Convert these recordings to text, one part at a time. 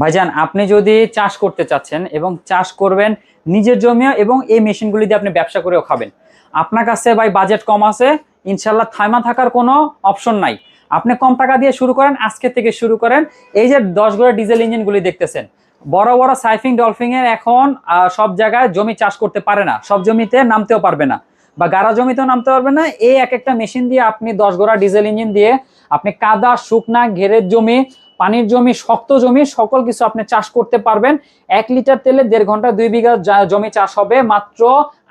ভাইজান, আপনি যদি চাষ করতে চাচ্ছেন এবং চাষ করবেন নিজের জমিও এবং এই মেশিনগুলি দিয়ে আপনি ব্যবসা করেও খাবেন। আপনার কাছে ভাই বাজেট কম আছে ইনশাল্লাহ থাইমা থাকার কোনো অপশন নাই। আপনি কম টাকা দিয়ে শুরু করেন, আজকে থেকে শুরু করেন। এই যে দশ গোড়া ডিজেল ইঞ্জিনগুলি দেখতেছেন, বড় বড় সাইফিং ডলফিং এর এখন সব জায়গায় জমি চাষ করতে পারে না, সব জমিতে নামতেও পারবে না বা গাড়া জমিতেও নামতে পারবে না। এই এক একটা মেশিন দিয়ে আপনি দশ গোড়া ডিজেল ইঞ্জিন দিয়ে আপনি কাদা, শুকনা, ঘেরের জমি পানির জমি শক্ত জমি সকল কিছু আপনি চাষ করতে পারবেন। এক লিটার তেলে দেড় ঘণ্টা দুই বিঘা জমি চাষ হবে মাত্র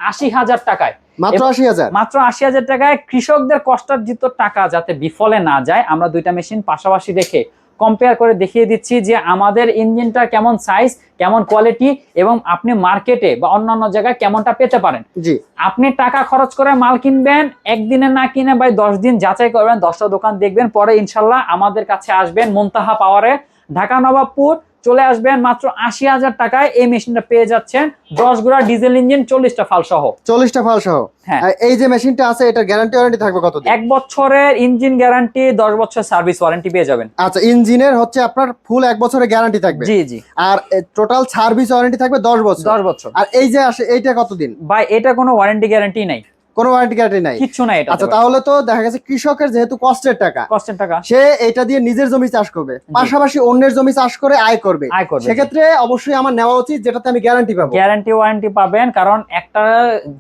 আশি হাজার টাকায়। মাত্র আশি হাজার? মাত্র আশি হাজার টাকায় কৃষকদের কষ্টার্জিত টাকা যাতে বিফলে না যায় আমরা দুইটা মেশিন পাশাপাশি রেখে কম্পেয়ার করে দেখিয়ে দিচ্ছি যে আমাদের ইঞ্জিনটা কেমন সাইজ কেমন কোয়ালিটি এবং আপনি মার্কেটে বা অন্যান্য জায়গায় কেমনটা পেতে পারেন। জি। আপনি টাকা খরচ করে মাল কিনবেন একদিনে না কিনে ভাই দশ দিন যাচাই করবেন দশটা দোকান দেখবেন পরে ইনশাল্লাহ আমাদের কাছে আসবেন মুনতাহা পাওয়ারে ঢাকা নবাবপুর চলে আসবেন মাত্র আশি হাজার টাকায় এই মেশিনটা পেয়ে যাচ্ছেন। দশ গোড়া ডিজেল ইঞ্জিন চল্লিশটা ফাল সহ। চল্লিশটা ফাল সহ। হ্যাঁ। এই যে মেশিনটা আছে এটার গ্যারান্টি ওয়ারেন্টি থাকবে কত এক বছরের ইঞ্জিন গ্যারান্টি দশ বছর সার্ভিস ওয়ারেন্টি পেয়ে যাবেন। আচ্ছা ইঞ্জিনের হচ্ছে আপনার ফুল এক বছরের গ্যারান্টি থাকবে? জি জি। আর টোটাল সার্ভিস ওয়ারেন্টি থাকবে দশ বছর? দশ বছর। আর এই যে আসে এইটা কতদিন? ভাই এটা কোনো ওয়ারেন্টি গ্যারান্টি নাই। কোনো ওয়ারেন্টি গ্যারান্টি নাই। কিচ্ছু নাই এটা আচ্ছা তাহলে তো দেখা গেছে কৃষকের যেহেতু কষ্টের টাকা কষ্টের টাকা। সে এটা দিয়ে নিজের জমি চাষ করবে পাশাপাশি অন্যের জমি চাষ করে আয় করবে। আয় করবে সেক্ষেত্রে অবশ্যই আমার নেওয়া উচিত যেটাতে আমি গ্যারান্টি পাবো। গ্যারান্টি ওয়ারেন্টি পাবেন কারণ একটা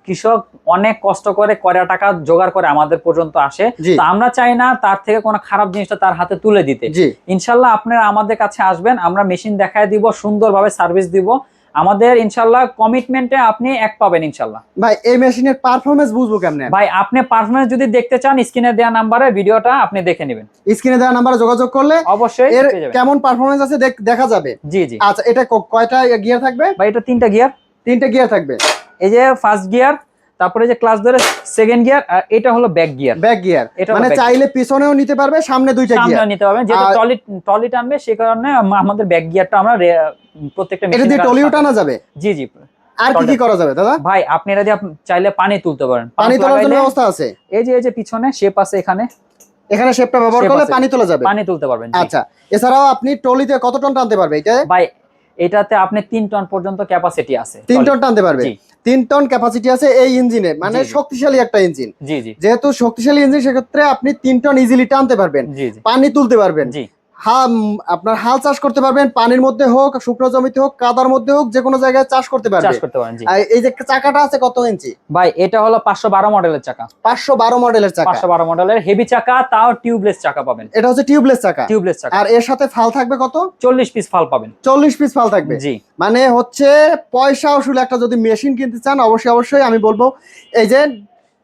কৃষক অনেক কষ্ট করে কয়টা টাকা জোগাড় করে আমাদের পর্যন্ত আসে। তো আমরা চাই না তার থেকে কোনো খারাপ জিনিসটা তার হাতে তুলে দিতে। ইনশাল্লাহ আপনারা আমাদের কাছে আসবেন আমরা মেশিন দেখায় দিব সুন্দরভাবে সার্ভিস দিব। আমাদের ইনশাল্লাহ কমিটমেন্টে আপনি এক পাবেন ইনশাল্লাহ ভাই এই মেশিনের পারফরমেন্স বুঝব কেমনে? ভাই আপনি পারফরমেন্স যদি দেখতে চান স্ক্রিনে দেওয়া নাম্বারে ভিডিওটা আপনি দেখে নেবেন। স্ক্রিনে দেওয়া নাম্বারে যোগাযোগ করলে অবশ্যই এর। কেমন পারফরমেন্স আছে দেখ- দেখা যাবে। জি জি। আচ্ছা এটা কয়টা গিয়ার থাকবে? ভাই এটা তিনটা গিয়ার তিনটা গিয়ার থাকবে। এই যে ফার্স্ট গিয়ার তারপরে যে ক্লাস ধরে সেকেন্ড গিয়ার আর এটা হলো ব্যাক গিয়ার ব্যাক গিয়ার এটা মানে চাইলে পিছনেও নিতে পারবে সামনে দুইটা সামনে গিয়ার নিতে পারবে। যেহেতু টলি টলি টানবে সে কারণে আমাদের ব্যাক গিয়ারটা আমরা প্রত্যেকটা এটা দিয়ে টলিও টানা যাবে? জি জি। আর কি কি করা যাবে দাদা? ভাই আপনি এটা দিয়ে চাইলে পানি তুলতে পারেন। পানি তোলার জন্য ব্যবস্থা আছে? এই যে এই যে পিছনে শেপ আছে এখানে। এখানে শেপটা ব্যবহার করলে পানি তোলা যাবে? পানি তুলতে পারবেন আচ্ছা এছাড়াও আপনি টলিতে কত টন টানতে পারবে এটা? ভাই এটাতে আপনি তিন টন পর্যন্ত ক্যাপাসিটি আছে। তিন টন টানতে পারবে। তিন টন ক্যাপাসিটি আছে এই ইঞ্জিনে মানে। শক্তিশালী একটা ইঞ্জিন যেহেতু শক্তিশালী ইঞ্জিন সেক্ষেত্রে আপনি তিন টন ইজিলি টানতে পারবেন। পানি তুলতে পারবেন। হাম আপনার হাল চাষ করতে পারবেন পানির মধ্যে হোক শুকনো জমিতে হোক কাদার মধ্যে হোক যে কোনো জায়গায় চাষ করতে পারবেন চাষ করতে পারেন জি। এই যে চাকাটা আছে কত ইঞ্চি? ভাই এটা হলো পাঁচশো বারো মডেলের চাকা। পাঁচশো বারো মডেলের চাকা। পাঁচশো বারো মডেলের হেভি চাকা তাও টিউবলেস চাকা পাবেন। এটা হচ্ছে টিউবলেস চাকা। টিউবলেস চাকা। আর এর সাথে ফাল থাকবে কত? চল্লিশ পিস ফাল পাবেন। চল্লিশ পিস ফাল থাকবে। জি। মানে হচ্ছে পয়সা আসলে একটা যদি মেশিন কিনতে চান অবশ্যই অবশ্যই আমি বলব এই যে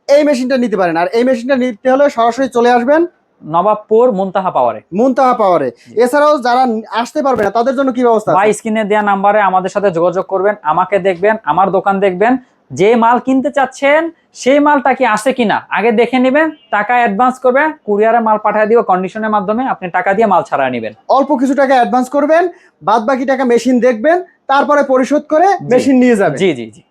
এই মেশিনটা নিতে পারেন। আর এই মেশিনটা নিতে হলে সরাসরি চলে আসবেন নবাবপুর মুনতাহা পাওয়ারে। মুনতাহা পাওয়ারে। এছাড়াও যারা আসতে পারবে না তাদের জন্য কি ব্যবস্থা? ভাই স্ক্রিনে দেওয়া নাম্বারে আমাদের সাথে যোগাযোগ করবেন আমাকে দেখবেন আমার দোকান দেখবেন। যে মাল কিনতে চাচ্ছেন সেই মালটা কি আসে কিনা আগে দেখে নেবেন টাকা অ্যাডভান্স করবেন কুরিয়ারে মাল পাঠিয়ে দিব কন্ডিশনের মাধ্যমে আপনি টাকা দিয়ে মাল ছাড়া নেবেন। অল্প কিছু টাকা অ্যাডভান্স করবেন বাদ বাকি টাকা মেশিন দেখবেন তারপরে পরিশোধ করে মেশিন নিয়ে যাবেন। জি জি জি।